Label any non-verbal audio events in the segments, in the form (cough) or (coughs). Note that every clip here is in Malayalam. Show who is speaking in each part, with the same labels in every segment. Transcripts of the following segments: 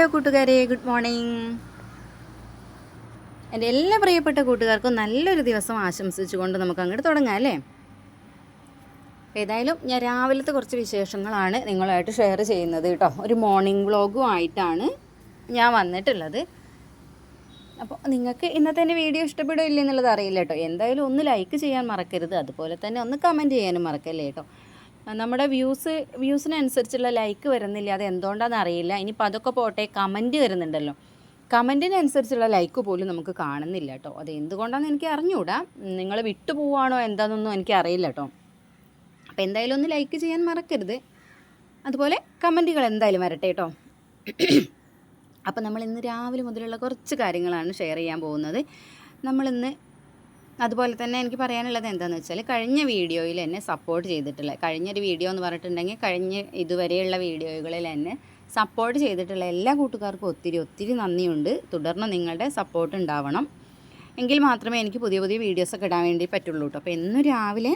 Speaker 1: ഹലോ കൂട്ടുകാരെ ഗുഡ് മോർണിംഗ്. എന്റെ എല്ലാ പ്രിയപ്പെട്ട കൂട്ടുകാർക്കും നല്ലൊരു ദിവസം ആശംസിച്ചുകൊണ്ട് നമുക്ക് അങ്ങോട്ട് തുടങ്ങാം അല്ലേ? ഏതായാലും ഞാൻ രാവിലത്തെ കുറച്ച് വിശേഷങ്ങളാണ് നിങ്ങളായിട്ട് ഷെയർ ചെയ്യുന്നത് കേട്ടോ. ഒരു മോർണിംഗ് വ്ളോഗും ആയിട്ടാണ് ഞാൻ വന്നിട്ടുള്ളത്. അപ്പോൾ നിങ്ങൾക്ക് ഇന്നത്തെ എന്റെ വീഡിയോ ഇഷ്ടപ്പെടുമോ ഇല്ല എന്നുള്ളത് അറിയില്ല കേട്ടോ. എന്തായാലും ഒന്ന് ലൈക്ക് ചെയ്യാൻ മറക്കരുത്. അതുപോലെ തന്നെ ഒന്ന് കമന്റ് ചെയ്യാനും മറക്കല്ലേ കേട്ടോ. നമ്മുടെ വ്യൂസ് വ്യൂസിനനുസരിച്ചുള്ള ലൈക്ക് വരുന്നില്ല? അത് എന്തുകൊണ്ടാണെന്ന് അറിയില്ല. ഇനിയിപ്പോൾ അതൊക്കെ പോട്ടെ കമന്റ് വരുന്നുണ്ടല്ലോ. കമന്റിനനുസരിച്ചുള്ള ലൈക്ക് പോലും നമുക്ക് കാണുന്നില്ല കേട്ടോ അത് എന്തുകൊണ്ടാണെന്ന് എനിക്ക് അറിഞ്ഞുകൂടാ നിങ്ങൾ വിട്ടു പോവാണോ എന്താണെന്നൊന്നും എനിക്ക് അറിയില്ല കേട്ടോ അപ്പോൾ എന്തായാലും ഒന്ന് ലൈക്ക് ചെയ്യാൻ മറക്കരുത്. അതുപോലെ കമന്റുകൾ എന്തായാലും വരട്ടെ കേട്ടോ അപ്പോൾ നമ്മൾ ഇന്ന് രാവിലെ മുതലുള്ള കുറച്ച് കാര്യങ്ങളാണ് ഷെയർ ചെയ്യാൻ പോകുന്നത്. നമ്മളിന്ന് അതുപോലെ തന്നെ എനിക്ക് പറയാനുള്ളത് എന്താണെന്ന് വെച്ചാൽ കഴിഞ്ഞ വീഡിയോയിൽ എന്നെ സപ്പോർട്ട് ചെയ്തിട്ടുള്ള കഴിഞ്ഞൊരു വീഡിയോ എന്ന് പറഞ്ഞിട്ടുണ്ടെങ്കിൽ കഴിഞ്ഞ ഇതുവരെയുള്ള വീഡിയോകളിൽ എന്നെ സപ്പോർട്ട് ചെയ്തിട്ടുള്ള എല്ലാ കൂട്ടുകാർക്കും ഒത്തിരി ഒത്തിരി നന്ദിയുണ്ട്. തുടർന്ന് നിങ്ങളുടെ സപ്പോർട്ട് ഉണ്ടാവണം. എങ്കിൽ മാത്രമേ എനിക്ക് പുതിയ പുതിയ വീഡിയോസൊക്കെ ഇടാൻ വേണ്ടി പറ്റുള്ളൂ കേട്ടോ അപ്പോൾ എന്നും രാവിലെ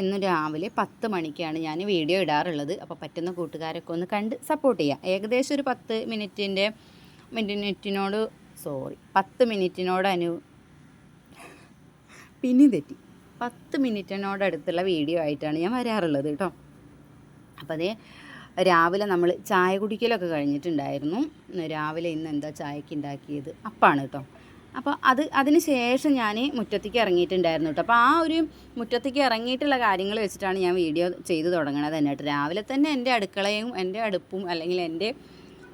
Speaker 1: എന്നും രാവിലെ പത്ത് മണിക്കാണ് ഞാൻ വീഡിയോ ഇടാറുള്ളത്. അപ്പോൾ പറ്റുന്ന കൂട്ടുകാരൊക്കെ ഒന്ന് കണ്ട് സപ്പോർട്ട് ചെയ്യാം. ഏകദേശം ഒരു പത്ത് മിനിറ്റിന്റെ മിനിറ്റിനോട് സോറി പത്ത് മിനിറ്റിനോട് അനു പിന്നെ തെറ്റി. പത്ത് മിനിറ്റിനോടടുത്തുള്ള വീഡിയോ ആയിട്ടാണ് ഞാൻ വരാറുള്ളത് കേട്ടോ. അപ്പോൾ അതേ രാവിലെ നമ്മൾ ചായ കുടിക്കലൊക്കെ കഴിഞ്ഞിട്ടുണ്ടായിരുന്നു. രാവിലെ ഇന്ന് എന്താ ചായക്ക് ഉണ്ടാക്കിയത് അപ്പാണ് കേട്ടോ. അപ്പോൾ അത് അതിന് ശേഷം ഞാൻ മുറ്റത്തേക്ക് ഇറങ്ങിയിട്ടുണ്ടായിരുന്നു കേട്ടോ. അപ്പോൾ ആ ഒരു മുറ്റത്തേക്ക് ഇറങ്ങിയിട്ടുള്ള കാര്യങ്ങൾ വെച്ചിട്ടാണ് ഞാൻ വീഡിയോ ചെയ്തു തുടങ്ങണത് തന്നെ കേട്ടോ. രാവിലെ തന്നെ എന്റെ അടുക്കളയും എന്റെ അടുപ്പും അല്ലെങ്കിൽ എന്റെ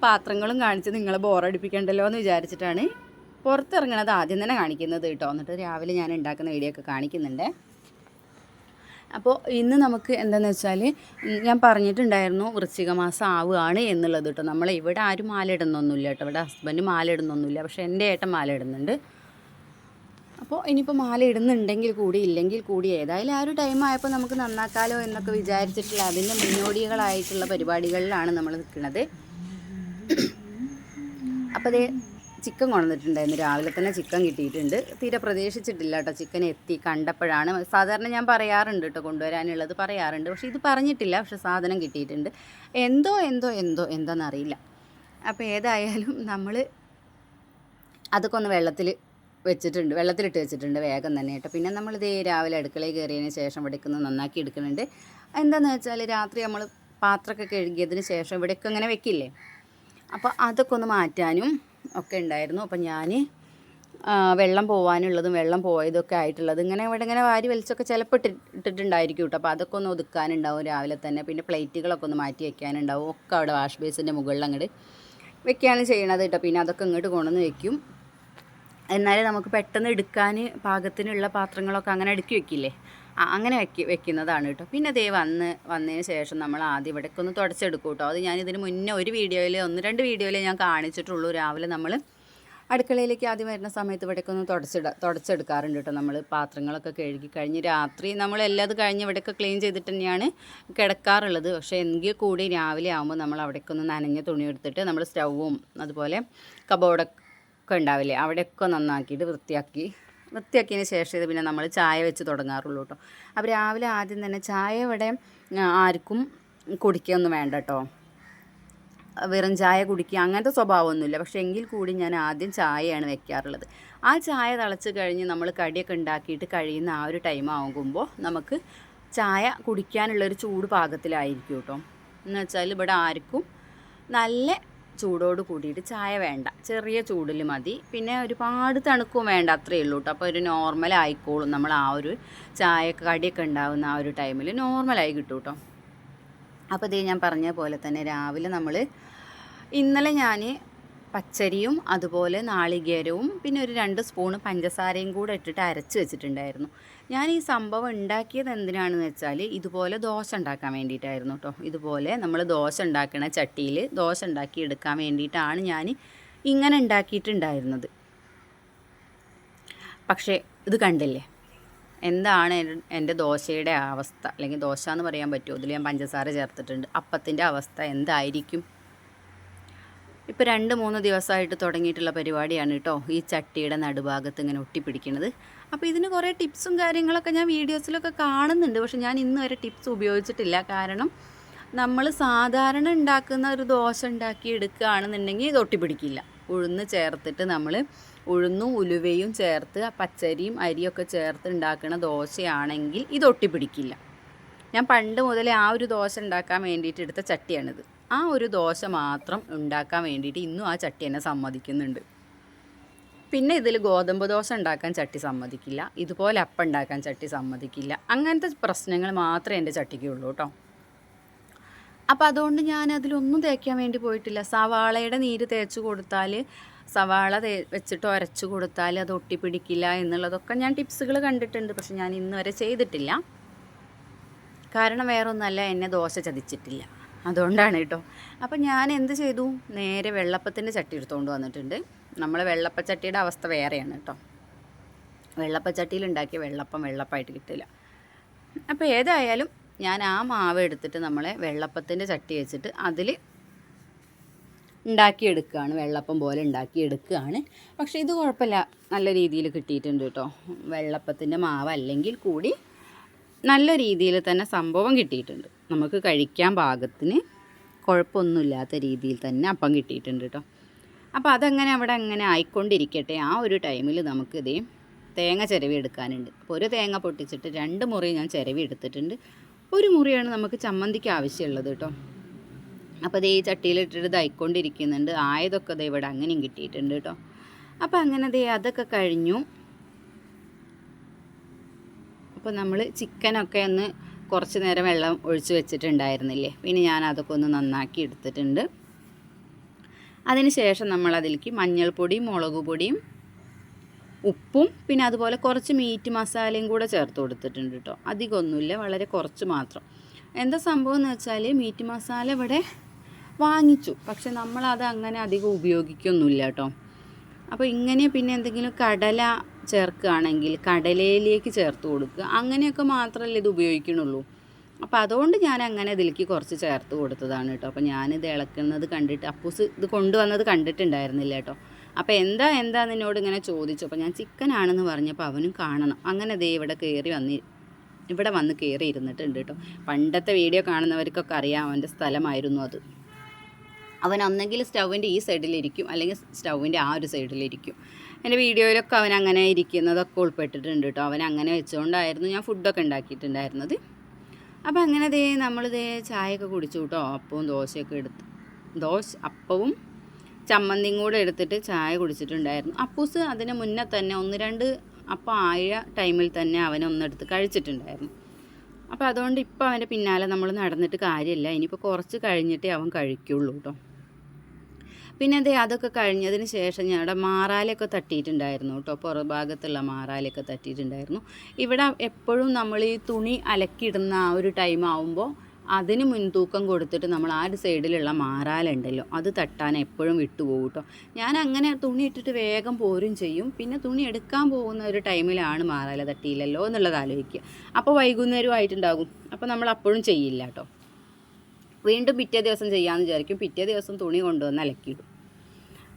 Speaker 1: പാത്രങ്ങളും കാണിച്ച് നിങ്ങളെ ബോറടിപ്പിക്കണ്ടല്ലോ എന്ന് വിചാരിച്ചിട്ടാണ് പുറത്തിറങ്ങണത് ആദ്യം തന്നെ കാണിക്കുന്നത് കേട്ടോ. എന്നിട്ട് രാവിലെ ഞാൻ ഉണ്ടാക്കുന്ന വീഡിയോ ഒക്കെ കാണിക്കുന്നുണ്ട്. അപ്പോൾ ഇന്ന് നമുക്ക് എന്താണെന്ന് വെച്ചാൽ ഞാൻ പറഞ്ഞിട്ടുണ്ടായിരുന്നു വൃശ്ചിക മാസം ആവുകയാണ് എന്നുള്ളത് കേട്ടോ. നമ്മൾ ഇവിടെ ആരും മാല ഇടുന്നൊന്നുമില്ല കേട്ടോ. ഇവിടെ ഹസ്ബൻഡ് മാല ഇടുന്നൊന്നുമില്ല. പക്ഷേ എന്റെ ഏട്ടൻ മാല ഇടുന്നുണ്ട്. അപ്പോൾ ഇനിയിപ്പോൾ മാല ഇടുന്നുണ്ടെങ്കിൽ കൂടി ഇല്ലെങ്കിൽ കൂടി ഏതായാലും ആ ഒരു ടൈം ആയപ്പോൾ നമുക്ക് നന്നാക്കാലോ എന്നൊക്കെ വിചാരിച്ചിട്ടുള്ള അതിന്റെ മുന്നോടികളായിട്ടുള്ള പരിപാടികളിലാണ് നമ്മൾ നിൽക്കുന്നത്. അപ്പോൾ അതേ ചിക്കൻ കൊണ്ടുവന്നിട്ടുണ്ടായിരുന്നു. രാവിലെ തന്നെ ചിക്കൻ കിട്ടിയിട്ടുണ്ട്. തീരെ പ്രതീക്ഷിച്ചിട്ടില്ല കേട്ടോ ചിക്കൻ എത്തി കണ്ടപ്പോഴാണ്. സാധാരണ ഞാൻ പറയാറുണ്ട് കേട്ടോ കൊണ്ടുവരാനുള്ളത് പറയാറുണ്ട്. പക്ഷേ ഇത് പറഞ്ഞിട്ടില്ല. പക്ഷേ സാധനം കിട്ടിയിട്ടുണ്ട്. എന്തോ എന്തോ എന്തോ എന്താണെന്നറിയില്ല അപ്പോൾ ഏതായാലും നമ്മൾ അതൊക്കെ ഒന്ന് വെള്ളത്തിൽ വെച്ചിട്ടുണ്ട്. വെള്ളത്തിലിട്ട് വെച്ചിട്ടുണ്ട് വേഗം തന്നെ കേട്ടോ. പിന്നെ നമ്മളിത് രാവിലെ അടുക്കളയിൽ കയറിയതിന് ശേഷം ഇവിടേക്ക് നന്നാക്കി എടുക്കുന്നുണ്ട്. എന്താണെന്ന് വെച്ചാൽ രാത്രി നമ്മൾ പാത്രമൊക്കെ കഴുകിയതിന് ശേഷം ഇവിടേക്ക് ഇങ്ങനെ വെക്കില്ലേ? അപ്പോൾ അതൊക്കെ ഒന്ന് മാറ്റാനും ഒക്കെ ഉണ്ടായിരുന്നു. അപ്പം ഞാൻ വെള്ളം പോകാനുള്ളതും വെള്ളം പോയതൊക്കെ ആയിട്ടുള്ളത് ഇങ്ങനെ ഇവിടെ ഇങ്ങനെ വാരി വലിച്ചൊക്കെ ചിലപ്പോൾ ഇട്ടി ഇട്ടിട്ടുണ്ടായിരിക്കും കേട്ടോ അപ്പോൾ അതൊക്കെ ഒന്ന് ഒതുക്കാനുണ്ടാവും രാവിലെ തന്നെ. പിന്നെ പ്ലേറ്റുകളൊക്കെ ഒന്ന് മാറ്റി വെക്കാനുണ്ടാവും. ഒക്കെ അവിടെ വാഷ് ബേസിന്റെ മുകളിൽ അങ്ങോട്ട് വെക്കുകയാണ് ചെയ്യണത് കേട്ടോ പിന്നെ അതൊക്കെ ഇങ്ങോട്ട് കൊണ്ടുവന്ന് വെക്കും. എന്നാലേ നമുക്ക് പെട്ടെന്ന് എടുക്കാൻ പാകത്തിനുള്ള പാത്രങ്ങളൊക്കെ അങ്ങനെ അടുക്കി വെക്കില്ലേ? അങ്ങനെ വെക്കി വെക്കുന്നതാണ് കേട്ടോ. പിന്നെ ദേ വന്ന് വന്നതിന് ശേഷം നമ്മൾ ആദ്യം ഇവിടേക്ക് ഒന്ന് തുടച്ചെടുക്കും കേട്ടോ. അത് ഞാൻ ഇതിന് മുന്നേ ഒരു വീഡിയോയിൽ ഒന്ന് രണ്ട് വീഡിയോയിൽ ഞാൻ കാണിച്ചിട്ടുള്ളൂ. രാവിലെ നമ്മൾ അടുക്കളയിലേക്ക് ആദ്യം വരുന്ന സമയത്ത് ഇവിടേക്ക് ഒന്ന് തുടച്ചിട തുടച്ചെടുക്കാറുണ്ട് കേട്ടോ നമ്മൾ. പാത്രങ്ങളൊക്കെ കഴുകി കഴിഞ്ഞ് രാത്രി നമ്മൾ എല്ലാം കഴിഞ്ഞ് ഇവിടെയൊക്കെ ക്ലീൻ ചെയ്തിട്ട് തന്നെയാണ് കിടക്കാറുള്ളത്. പക്ഷേ എങ്കിൽ കൂടി രാവിലെ ആകുമ്പോൾ നമ്മൾ അവിടേക്ക് ഒന്ന് നനഞ്ഞ തുണി എടുത്തിട്ട് നമ്മൾ സ്റ്റൗവും അതുപോലെ കബോർഡൊക്കെ ഉണ്ടാവില്ലേ അവിടെയൊക്കെ നന്നാക്കിയിട്ട് വൃത്തിയാക്കി വൃത്തിയാക്കിയതിന് ശേഷം ഇത് പിന്നെ നമ്മൾ ചായ വെച്ച് തുടങ്ങാറുള്ളൂ കേട്ടോ. അപ്പോൾ രാവിലെ ആദ്യം തന്നെ ചായ ഇവിടെ ആർക്കും കുടിക്കുകയൊന്നും വേണ്ട കേട്ടോ. വെറും ചായ കുടിക്കുക അങ്ങനത്തെ സ്വഭാവമൊന്നുമില്ല. പക്ഷേ എങ്കിൽ കൂടി ഞാൻ ആദ്യം ചായയാണ് വെക്കാറുള്ളത്. ആ ചായ തിളച്ച് കഴിഞ്ഞ് നമ്മൾ കടിയൊക്കെ ഉണ്ടാക്കിയിട്ട് കഴിയുന്ന ആ ഒരു ടൈം ആകുമ്പോൾ നമുക്ക് ചായ കുടിക്കാനുള്ളൊരു ചൂട് പാകത്തിലായിരിക്കും കേട്ടോ. എന്ന് വെച്ചാൽ ഇവിടെ ആർക്കും നല്ല ചൂടോട് കൂടിയിട്ട് ചായ വേണ്ട. ചെറിയ ചൂടിൽ മതി. പിന്നെ ഒരുപാട് തണുക്കും വേണ്ട അത്രയേ ഉള്ളൂ കേട്ടോ അപ്പോൾ ഒരു നോർമൽ ആയിക്കോളും. നമ്മൾ ആ ഒരു ചായ കടിയൊക്കെ ഉണ്ടാകുന്ന ആ ഒരു ടൈമിൽ നോർമലായി കിട്ടും കേട്ടോ അപ്പോൾ ഇതേ ഞാൻ പറഞ്ഞ പോലെ തന്നെ രാവിലെ നമ്മൾ ഇന്നലെ ഞാൻ പച്ചരിയും അതുപോലെ നാളികേരവും പിന്നെ ഒരു രണ്ട് സ്പൂണ് പഞ്ചസാരയും കൂടെ ഇട്ടിട്ട് അരച്ച് വെച്ചിട്ടുണ്ടായിരുന്നു. ഞാൻ ഈ സംഭവം ഉണ്ടാക്കിയത് എന്തിനാണെന്ന് വെച്ചാൽ ഇതുപോലെ ദോശ ഉണ്ടാക്കാൻ വേണ്ടിയിട്ടായിരുന്നു കേട്ടോ ഇതുപോലെ നമ്മൾ ദോശ ഉണ്ടാക്കണ ചട്ടിയിൽ ദോശ ഉണ്ടാക്കി എടുക്കാൻ വേണ്ടിയിട്ടാണ് ഞാൻ ഇങ്ങനെ ഉണ്ടാക്കിയിട്ടുണ്ടായിരുന്നത്. പക്ഷേ ഇത് കണ്ടില്ലേ? എന്താണ് എന്റെ ദോശയുടെ അവസ്ഥ? അല്ലെങ്കിൽ ദോശ എന്ന് പറയാൻ പറ്റുമോ? ഇതിൽ ഞാൻ പഞ്ചസാര ചേർത്തിട്ടുണ്ട്. അപ്പത്തിന്റെ അവസ്ഥ എന്തായിരിക്കും? ഇപ്പോൾ രണ്ട് മൂന്ന് ദിവസമായിട്ട് തുടങ്ങിയിട്ടുള്ള പരിപാടിയാണ് കേട്ടോ. ഈ ചട്ടിയുടെ നടുഭാഗത്ത് ഇങ്ങനെ ഒട്ടിപ്പിടിക്കുന്നത് അപ്പോൾ ഇതിന് കുറേ ടിപ്സും കാര്യങ്ങളൊക്കെ ഞാൻ വീഡിയോസിലൊക്കെ കാണുന്നുണ്ട്. പക്ഷെ ഞാൻ ഇന്ന് വരെ ടിപ്സ് ഉപയോഗിച്ചിട്ടില്ല. കാരണം നമ്മൾ സാധാരണ ഉണ്ടാക്കുന്ന ഒരു ദോശ ഉണ്ടാക്കി എടുക്കുകയാണെന്നുണ്ടെങ്കിൽ ഇത് ഒട്ടിപ്പിടിക്കില്ല. ഉഴുന്ന് ചേർത്തിട്ട് നമ്മൾ ഉഴുന്നും ഉലുവയും ചേർത്ത് പച്ചരിയും അരിയൊക്കെ ചേർത്ത് ഉണ്ടാക്കുന്ന ദോശയാണെങ്കിൽ ഇത് ഒട്ടിപ്പിടിക്കില്ല. ഞാൻ പണ്ട് മുതലേ ആ ഒരു ദോശ ഉണ്ടാക്കാൻ വേണ്ടിയിട്ട് എടുത്ത ചട്ടിയാണിത്. ആ ഒരു ദോശ മാത്രം ഉണ്ടാക്കാൻ വേണ്ടിയിട്ട് ഇന്നും ആ ചട്ടി എന്നെ സമ്മതിക്കുന്നുണ്ട്. പിന്നെ ഇതിൽ ഗോതമ്പ് ദോശ ഉണ്ടാക്കാൻ ചട്ടി സമ്മതിക്കില്ല. ഇതുപോലെ അപ്പം ഉണ്ടാക്കാൻ ചട്ടി സമ്മതിക്കില്ല. അങ്ങനത്തെ പ്രശ്നങ്ങൾ മാത്രമേ എന്റെ ചട്ടിക്കുള്ളൂ കേട്ടോ അപ്പോൾ അതുകൊണ്ട് ഞാൻ അതിലൊന്നും തേക്കാൻ വേണ്ടി പോയിട്ടില്ല. സവാളയുടെ നീര് തേച്ച് കൊടുത്താൽ സവാള തേ വെച്ചിട്ട് ഒരച്ച് കൊടുത്താൽ അത് ഒട്ടിപ്പിടിക്കില്ല എന്നുള്ളതൊക്കെ ഞാൻ ടിപ്സുകൾ കണ്ടിട്ടുണ്ട്. പക്ഷെ ഞാൻ ഇന്നുവരെ ചെയ്തിട്ടില്ല. കാരണം വേറൊന്നല്ല എന്നെ ദോശ ചതിച്ചിട്ടില്ല. അതുകൊണ്ടാണ് കേട്ടോ. അപ്പം ഞാൻ എന്ത് ചെയ്തു? നേരെ വെള്ളപ്പത്തിന്റെ ചട്ടി എടുത്തുകൊണ്ട് വന്നിട്ടുണ്ട്. നമ്മൾ വെള്ളപ്പച്ചട്ടിയുടെ അവസ്ഥ വേറെയാണ് കേട്ടോ. വെള്ളപ്പച്ചട്ടിയിൽ ഉണ്ടാക്കിയ വെള്ളപ്പം വെള്ളപ്പായിട്ട് കിട്ടില്ല. അപ്പോൾ ഏതായാലും ഞാൻ ആ മാവ് എടുത്തിട്ട് നമ്മളെ വെള്ളപ്പത്തിന്റെ ചട്ടി വെച്ചിട്ട് അതിൽ ഉണ്ടാക്കിയെടുക്കുകയാണ്. വെള്ളപ്പം പോലെ ഉണ്ടാക്കിയെടുക്കുകയാണ്. പക്ഷേ ഇത് കുഴപ്പമില്ല. നല്ല രീതിയിൽ കിട്ടിയിട്ടുണ്ട് കേട്ടോ. വെള്ളപ്പത്തിന്റെ മാവ് അല്ലെങ്കിൽ കൂടി നല്ല രീതിയിൽ തന്നെ സംഭവം കിട്ടിയിട്ടുണ്ട്. നമുക്ക് കഴിക്കാൻ പാകത്തിന് കുഴപ്പമൊന്നുമില്ലാത്ത രീതിയിൽ തന്നെ അപ്പം കിട്ടിയിട്ടുണ്ട് കേട്ടോ. അപ്പോൾ അതങ്ങനെ അവിടെ അങ്ങനെ ആയിക്കൊണ്ടിരിക്കട്ടെ. ആ ഒരു ടൈമിൽ നമുക്ക് നമുക്കിതേ തേങ്ങ ചിരവി എടുക്കാനുണ്ട്. അപ്പോൾ ഒരു തേങ്ങ പൊട്ടിച്ചിട്ട് രണ്ട് മുറി ഞാൻ ചിരവി എടുത്തിട്ടുണ്ട്. ഒരു മുറിയാണ് നമുക്ക് ചമ്മന്തിക്ക് ആവശ്യമുള്ളത് കേട്ടോ. അപ്പോൾ ദേ ഈ ചട്ടിയിലിട്ടിട്ട് ഇതായിക്കൊണ്ടിരിക്കുന്നുണ്ട് ആയതൊക്കെ ദേ ഇവിടെ അങ്ങനെയും കിട്ടിയിട്ടുണ്ട് കേട്ടോ. അപ്പോൾ അങ്ങനെ ദേ അതൊക്കെ കഴിഞ്ഞു. അപ്പോൾ നമ്മൾ ചിക്കനൊക്കെ ഒന്ന് കുറച്ച് നേരം വെള്ളം ഒഴിച്ച് വെച്ചിട്ടുണ്ടായിരുന്നില്ലേ? പിന്നെ ഞാൻ അതൊക്കെ ഒന്ന് നന്നാക്കി എടുത്തിട്ടുണ്ട്. അതിന് ശേഷം നമ്മൾ അതിലേക്ക് മഞ്ഞൾപ്പൊടിയും മുളക് പൊടിയും ഉപ്പും പിന്നെ അതുപോലെ കുറച്ച് മീറ്റ് മസാലയും കൂടെ ചേർത്ത് കൊടുത്തിട്ടുണ്ട് കേട്ടോ. അധികമൊന്നുമില്ല വളരെ കുറച്ച് മാത്രം. എന്താ സംഭവം എന്ന് വെച്ചാൽ മീറ്റ് മസാല ഇവിടെ വാങ്ങിച്ചു. പക്ഷെ നമ്മളത് അങ്ങനെ അധികം ഉപയോഗിക്കൊന്നുമില്ല കേട്ടോ. അപ്പോൾ ഇങ്ങനെ പിന്നെ എന്തെങ്കിലും കടല ചേർക്കുകയാണെങ്കിൽ കടലയിലേക്ക് ചേർത്ത് കൊടുക്കുക. അങ്ങനെയൊക്കെ മാത്രമല്ലേ ഇത് ഉപയോഗിക്കണുള്ളൂ അപ്പോൾ അതുകൊണ്ട് ഞാൻ അങ്ങനെ ഇതിലേക്ക് കുറച്ച് ചേർത്ത് കൊടുത്തതാണ് കേട്ടോ. അപ്പോൾ ഞാനിത് ഇളക്കുന്നത് കണ്ടിട്ട് അപ്പൂസ് ഇത് കൊണ്ടുവന്നത് കണ്ടിട്ടുണ്ടായിരുന്നില്ല കേട്ടോ. അപ്പോൾ എന്താ എന്താ നിന്നോട് ഇങ്ങനെ ചോദിച്ചു. അപ്പോൾ ഞാൻ ചിക്കൻ ആണെന്ന് പറഞ്ഞപ്പോൾ അവനും കാണണം. അങ്ങനെ ദേ ഇവിടെ കയറി വന്നി ഇവിടെ വന്ന് കയറി ഇരുന്നിട്ടുണ്ട് കേട്ടോ. പണ്ടത്തെ വീഡിയോ കാണുന്നവർക്കൊക്കെ അറിയാം അവന്റെ സ്ഥലമായിരുന്നു അത്. അവൻ ഒന്നെങ്കിൽ സ്റ്റൗവിന്റെ ഈ സൈഡിലിരിക്കും അല്ലെങ്കിൽ സ്റ്റൗവിന്റെ ആ ഒരു സൈഡിലിരിക്കും. എന്റെ വീഡിയോയിലൊക്കെ അവൻ അങ്ങനെ ഇരിക്കുന്നതൊക്കെ ഉൾപ്പെട്ടിട്ടുണ്ട് കേട്ടോ അവൻ അങ്ങനെ വെച്ചുകൊണ്ടായിരുന്നു ഞാൻ ഫുഡൊക്കെ ഉണ്ടാക്കിയിട്ടുണ്ടായിരുന്നത്. അപ്പോൾ അങ്ങനെ ദേ നമ്മൾ ദേ ചായയൊക്കെ കുടിച്ചു കേട്ടോ അപ്പവും ദോശയൊക്കെ എടുത്ത് ദോശ അപ്പവും ചമ്മന്തിയും കൂടെ എടുത്തിട്ട് ചായ കുടിച്ചിട്ടുണ്ടായിരുന്നു. അപ്പൂസ് അതിന് മുന്നേ തന്നെ ഒന്ന് രണ്ട് അപ്പം ആയ ടൈമിൽ തന്നെ അവൻ ഒന്നെടുത്ത് കഴിച്ചിട്ടുണ്ടായിരുന്നു. അപ്പോൾ അതുകൊണ്ട് ഇപ്പോൾ അവന്റെ പിന്നാലെ നമ്മൾ നടന്നിട്ട് കാര്യമില്ല. ഇനിയിപ്പോൾ കുറച്ച് കഴിഞ്ഞിട്ടേ അവൻ കഴിക്കുള്ളൂ കേട്ടോ പിന്നെ അതെ അതൊക്കെ കഴിഞ്ഞതിന് ശേഷം ഞാൻ ഞങ്ങളുടെ മാറാലൊക്കെ തട്ടിയിട്ടുണ്ടായിരുന്നു കേട്ടോ. പുറഭാഗത്തുള്ള മാറാലൊക്കെ തട്ടിയിട്ടുണ്ടായിരുന്നു. ഇവിടെ എപ്പോഴും നമ്മൾ ഈ തുണി അലക്കിയിടുന്ന ആ ഒരു ടൈം ആവുമ്പോൾ അതിന് മുൻതൂക്കം കൊടുത്തിട്ട് നമ്മൾ ആ ഒരു സൈഡിലുള്ള മാറാലുണ്ടല്ലോ അത് തട്ടാൻ എപ്പോഴും വിട്ടുപോകും കേട്ടോ. ഞാൻ അങ്ങനെ തുണി ഇട്ടിട്ട് വേഗം പോരും ചെയ്യും. പിന്നെ തുണി എടുക്കാൻ പോകുന്ന ഒരു ടൈമിലാണ് മാറാല തട്ടിയില്ലല്ലോ എന്നുള്ളത് ആലോചിക്കുക. അപ്പോൾ വൈകുന്നേരമായിട്ടുണ്ടാകും അപ്പോൾ നമ്മൾ അപ്പോഴും ചെയ്യില്ല കേട്ടോ. വീണ്ടും പിറ്റേ ദിവസം ചെയ്യാമെന്ന് വിചാരിക്കും. പിറ്റേ ദിവസം തുണി കൊണ്ടുവന്ന് അലക്കിയിടും.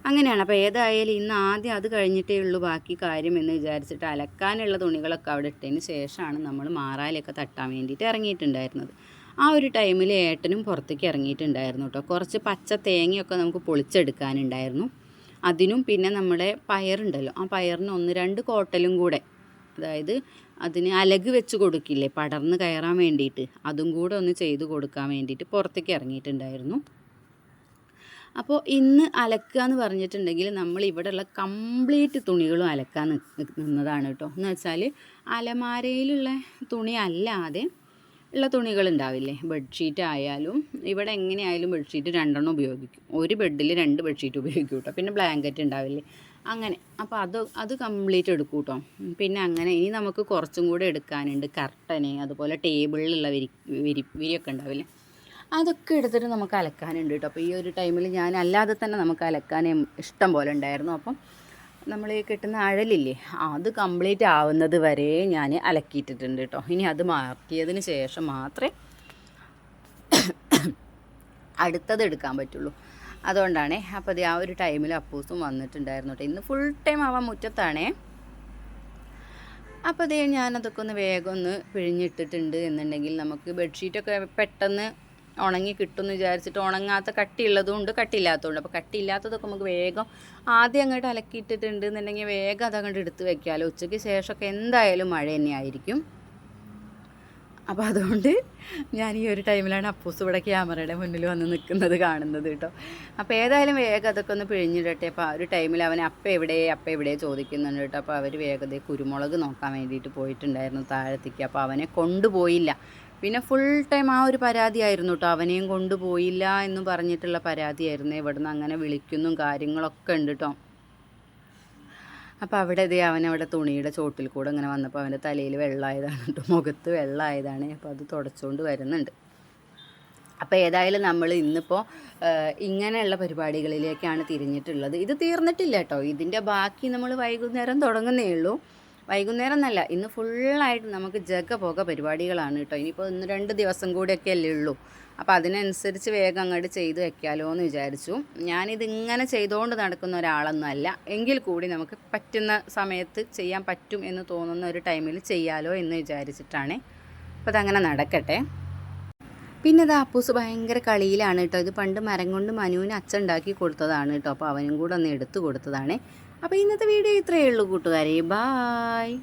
Speaker 1: അങ്ങനെയാണ്. അപ്പോൾ ഏതായാലും ഇന്ന് ആദ്യം അത് കഴിഞ്ഞിട്ടേ ഉള്ളൂ ബാക്കി കാര്യം എന്ന് വിചാരിച്ചിട്ട് അലക്കാനുള്ള തുണികളൊക്കെ അവിടെ ഇട്ടതിന് ശേഷമാണ് നമ്മൾ മാറാലൊക്കെ തട്ടാൻ വേണ്ടിയിട്ട് ഇറങ്ങിയിട്ടുണ്ടായിരുന്നത്. ആ ഒരു ടൈമിൽ ഏട്ടനും പുറത്തേക്ക് ഇറങ്ങിയിട്ടുണ്ടായിരുന്നു കേട്ടോ. കുറച്ച് പച്ച തേങ്ങയൊക്കെ നമുക്ക് പൊളിച്ചെടുക്കാനുണ്ടായിരുന്നു. അതിനും പിന്നെ നമ്മുടെ പയറുണ്ടല്ലോ. ആ പയറിന് ഒന്ന് രണ്ട് കോട്ടലും കൂടെ. അതായത് അതിന് അലക് വെച്ച് കൊടുക്കില്ലേ? പടർന്ന് കയറാൻ വേണ്ടിയിട്ട്. അതും കൂടെ ഒന്ന് ചെയ്ത് കൊടുക്കാൻ വേണ്ടിയിട്ട് പുറത്തേക്ക് ഇറങ്ങിയിട്ടുണ്ടായിരുന്നു. അപ്പോൾ ഇന്ന് അലക്കുക എന്ന് പറഞ്ഞിട്ടുണ്ടെങ്കിൽ നമ്മൾ ഇവിടെയുള്ള കംപ്ലീറ്റ് തുണികളും അലക്കാൻ നിന്നതാണ് കേട്ടോ. എന്ന് വെച്ചാൽ അലമാരയിലുള്ള തുണി അല്ലാതെ ഉള്ള തുണികൾ ഉണ്ടാവില്ലേ? ബെഡ്ഷീറ്റ് ആയാലും ഇവിടെ എങ്ങനെയായാലും ബെഡ്ഷീറ്റ് രണ്ടെണ്ണം ഉപയോഗിക്കും. ഒരു ബെഡിൽ രണ്ട് ബെഡ്ഷീറ്റ് ഉപയോഗിക്കും കേട്ടോ. പിന്നെ ബ്ലാങ്കറ്റ് ഉണ്ടാവില്ലേ? അങ്ങനെ. അപ്പോൾ അത് അത് കംപ്ലീറ്റ് എടുക്കും കേട്ടോ പിന്നെ അങ്ങനെ ഇനി നമുക്ക് കുറച്ചും കൂടെ എടുക്കാനുണ്ട് കർട്ടന് അതുപോലെ ടേബിളിലുള്ള വിരി വിരി വിരിയൊക്കെ ഉണ്ടാവില്ലേ? അതൊക്കെ എടുത്തിട്ട് നമുക്ക് അലക്കാനുണ്ട് കേട്ടോ. അപ്പോൾ ഈ ഒരു ടൈമിൽ ഞാൻ അല്ലാതെ തന്നെ നമുക്ക് അലക്കാൻ ഇഷ്ടം പോലെ ഉണ്ടായിരുന്നു. അപ്പം നമ്മൾ ഈ കിട്ടുന്ന അഴലില്ലേ അത് കംപ്ലീറ്റ് ആവുന്നത് വരെ ഞാൻ അലക്കിയിട്ടിട്ടുണ്ട് കേട്ടോ. ഇനി അത് മാറ്റിയതിന് ശേഷം മാത്രമേ (coughs) അടുത്തത് എടുക്കാൻ പറ്റുള്ളൂ. അതുകൊണ്ടാണേ. അപ്പോൾ അത് ആ ഒരു ടൈമിൽ അപ്പൂസും വന്നിട്ടുണ്ടായിരുന്നു കേട്ടോ ഇന്ന് ഫുൾ ടൈം ആവാൻ മുറ്റത്താണേ. അപ്പോൾ അതേ ഞാനതൊക്കെ ഒന്ന് വേഗം ഒന്ന് പിഴിഞ്ഞിട്ടിട്ടുണ്ട് എന്നുണ്ടെങ്കിൽ നമുക്ക് ബെഡ്ഷീറ്റൊക്കെ പെട്ടെന്ന് ഉണങ്ങി കിട്ടുമെന്ന് വിചാരിച്ചിട്ട് ഉണങ്ങാത്ത കട്ടിയുള്ളതും ഉണ്ട് കട്ടിയില്ലാത്തതുണ്ട് അപ്പോൾ കട്ടിയില്ലാത്തതൊക്കെ നമുക്ക് വേഗം ആദ്യം അങ്ങോട്ട് അലക്കിയിട്ടിട്ടുണ്ട് എന്നുണ്ടെങ്കിൽ വേഗം അതങ്ങോട്ട് എടുത്ത് വെക്കാമല്ലോ ഉച്ചയ്ക്ക് ശേഷമൊക്കെ എന്തായാലും മഴ തന്നെയായിരിക്കും. അപ്പോൾ അതുകൊണ്ട് ഞാൻ ഈ ഒരു ടൈമിലാണ് അപ്പൂസ് ഇവിടെ ക്യാമറയുടെ മുന്നിൽ വന്ന് നിൽക്കുന്നത് കാണുന്നത് കേട്ടോ. അപ്പോൾ ഏതായാലും വേഗം അതൊക്കെ ഒന്ന് പിഴിഞ്ഞിടട്ടെ. അപ്പോൾ ആ ഒരു ടൈമിൽ അവൻ അപ്പ എവിടെ അപ്പ എവിടെ ചോദിക്കുന്നുണ്ട് കേട്ടോ. അപ്പോൾ അവർ വേഗത കുരുമുളക് നോക്കാൻ വേണ്ടിയിട്ട് പോയിട്ടുണ്ടായിരുന്നു താഴത്തേക്ക്. അപ്പോൾ അവനെ കൊണ്ടുപോയില്ല. പിന്നെ ഫുൾ ടൈം ആ ഒരു പരാതിയായിരുന്നു കേട്ടോ. അവനെയും കൊണ്ടുപോയില്ല എന്ന് പറഞ്ഞിട്ടുള്ള പരാതിയായിരുന്നു. ഇവിടുന്ന് അങ്ങനെ വിളിക്കുന്നു കാര്യങ്ങളൊക്കെ ഉണ്ട് കേട്ടോ. അപ്പോൾ അവിടെ ഇതേ അവൻ അവിടെ തുണിയുടെ ചോട്ടിൽ കൂടെ ഇങ്ങനെ വന്നപ്പോൾ അവന്റെ തലയിൽ വെള്ളമായതാണ് കേട്ടോ. മുഖത്ത് വെള്ളമായതാണ് അപ്പോൾ അത് തുടച്ചുകൊണ്ട് വരുന്നുണ്ട്. അപ്പോൾ ഏതായാലും നമ്മൾ ഇന്നിപ്പോൾ ഇങ്ങനെയുള്ള പരിപാടികളിലേക്കാണ് തിരിഞ്ഞിട്ടുള്ളത്. ഇത് തീർന്നിട്ടില്ല കേട്ടോ. ഇതിന്റെ ബാക്കി നമ്മൾ വൈകുന്നേരം തുടങ്ങുന്നേ ഉള്ളൂ. വൈകുന്നേരം എന്നല്ല ഇന്ന് ഫുള്ളായിട്ട് നമുക്ക് ജഗ പോക പരിപാടികളാണ് കേട്ടോ. ഇനിയിപ്പോൾ ഇന്ന് രണ്ട് ദിവസം കൂടിയൊക്കെ അല്ലേ ഉള്ളൂ. അപ്പോൾ അതിനനുസരിച്ച് വേഗം അങ്ങോട്ട് ചെയ്ത് വെക്കാലോ എന്ന് വിചാരിച്ചു. ഞാനിതിങ്ങനെ ചെയ്തുകൊണ്ട് നടക്കുന്ന ഒരാളൊന്നും അല്ല എങ്കിൽ കൂടി നമുക്ക് പറ്റുന്ന സമയത്ത് ചെയ്യാൻ പറ്റും എന്ന് തോന്നുന്ന ഒരു ടൈമിൽ ചെയ്യാലോ എന്ന് വിചാരിച്ചിട്ടാണ് അപ്പോൾ അതങ്ങനെ നടക്കട്ടെ. പിന്നെ ഇത് അപ്പൂസ് ഭയങ്കര കളിയിലാണ് കേട്ടോ ഇത് പണ്ട് മരം കൊണ്ട് മനുവിന് അച്ഛൻ ഉണ്ടാക്കി കൊടുത്തതാണ് കേട്ടോ അപ്പോൾ അവനും കൂടെ ഒന്ന് എടുത്തു കൊടുത്തതാണ്. അപ്പോൾ ഇന്നത്തെ വീഡിയോ ഇത്രയേ ഉള്ളൂ കൂട്ടുകാരെ. ബായ്